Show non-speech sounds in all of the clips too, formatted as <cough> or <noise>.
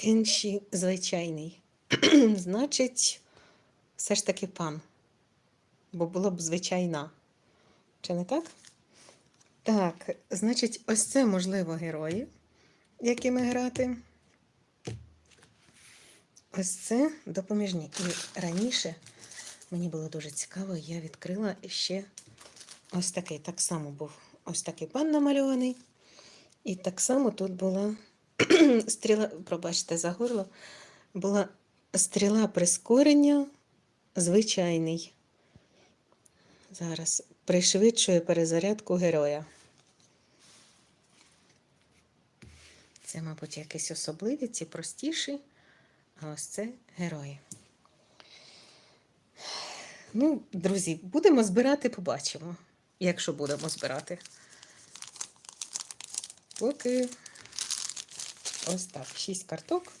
Кенші звичайний. <clears throat> Значить, все ж таки пан. Бо було б звичайна. Чи не так? Так, значить, ось це, можливо, герої, якими грати. Ось це допоміжні. І раніше мені було дуже цікаво, я відкрила ще ось такий. Так само був ось такий пан намальований. І так само тут була <clears throat> стріла, пробачте, за горло, була стріла прискорення звичайний. Зараз пришвидшує перезарядку героя. Це, мабуть, якісь особливі, ці простіші, а ось це герої. Ну, друзі, будемо збирати, побачимо, якщо будемо збирати. Поки ось так, 6 карток.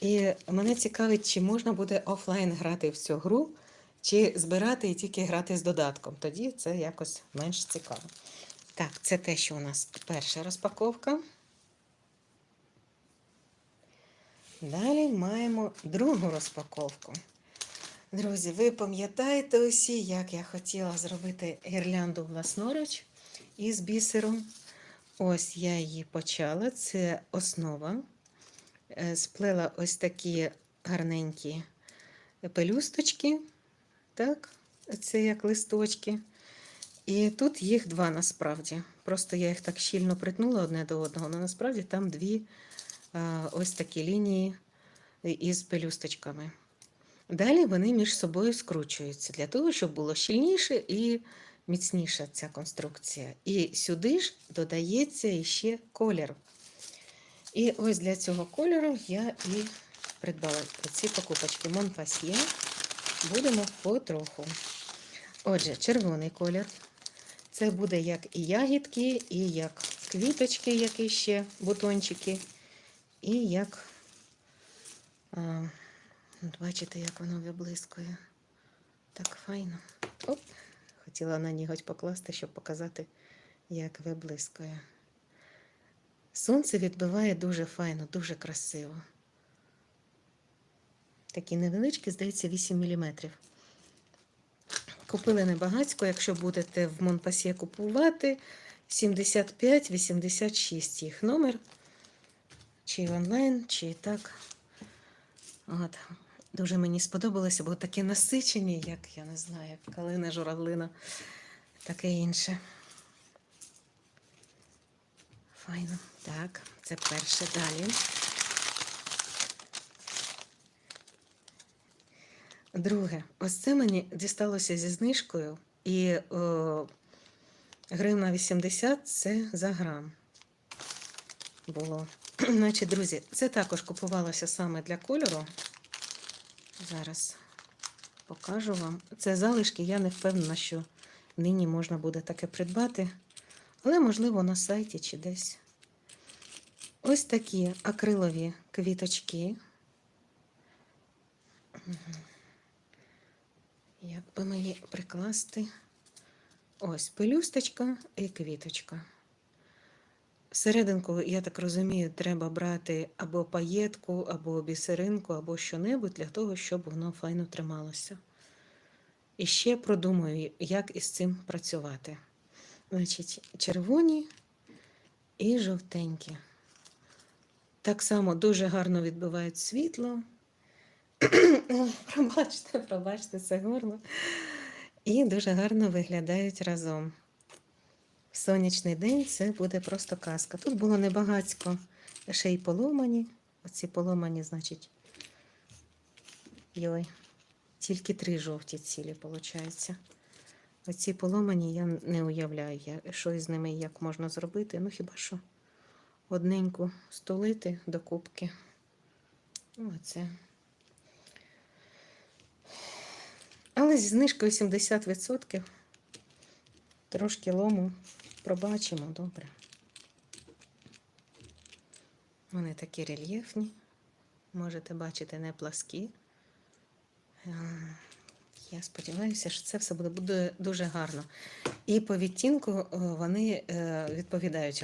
І мене цікавить, чи можна буде офлайн грати в цю гру, чи збирати і тільки грати з додатком. Тоді це якось менш цікаво. Так, це те, що у нас перша розпаковка. Далі маємо другу розпаковку. Друзі, ви пам'ятаєте усі, як я хотіла зробити гірлянду власноруч із бісером. Ось я її почала. Це основа. Е, Сплела ось такі гарненькі пелюсточки. Так, це як листочки. І тут їх два насправді. Просто я їх так щільно притнула одне до одного, але насправді там дві ось такі лінії із пелюсточками. Далі вони між собою скручуються для того, щоб було щільніше і міцніша ця конструкція. І сюди ж додається іще колір. І ось для цього кольору я і придбала ці покупочки Монпасьє. Будемо потроху. Отже, червоний колір. Це буде як і ягідки, і як квіточки, які ще бутончики, і як, а, бачите, як воно виблискує. Так файно. Оп, хотіла на ніготь покласти, щоб показати, як виблискує. Сонце відбиває дуже файно, дуже красиво. Такі невеличкі, здається, 8 мм. Купили небагацько, якщо будете в Монпасьє купувати 75-86 їх номер. Чи онлайн, чи так. От. Дуже мені сподобалося, бо такі насичені, як я не знаю, як калина, журавлина, таке інше. Файно. Так, це перше далі. Друге, ось це мені дісталося зі знижкою, і о, гривна 80 це за грам було. <clears throat> Значить, друзі, це також купувалося саме для кольору. Зараз покажу вам. Це залишки, я не впевнена, що нині можна буде таке придбати, але, можливо, на сайті чи десь. Ось такі акрилові квіточки. Як би мені прикласти? Ось пелюсточка і квіточка. Серединку, я так розумію, треба брати або паєтку, або бісеринку, або що-небудь для того, щоб воно файно трималося. І ще продумаю, як із цим працювати. Значить, червоні і жовтенькі. Так само дуже гарно відбивають світло. <clears throat> пробачте, пробачте, це горло. І дуже гарно виглядають разом. Сонячний день це буде просто казка. Тут було небагацько ще й поломані. Оці поломані, значить, йой, тільки три жовті цілі, виходить. Оці поломані я не уявляю, що із ними як можна зробити. Ну, хіба що одненьку столити до кубки. Ну, Оце. Але зі знижкою 70%. Трошки лому пробачимо, добре. Вони такі рельєфні. Можете бачити, не пласкі. Е, Я сподіваюся, що це все буде, дуже гарно. І по відтінку е, вони е, відповідають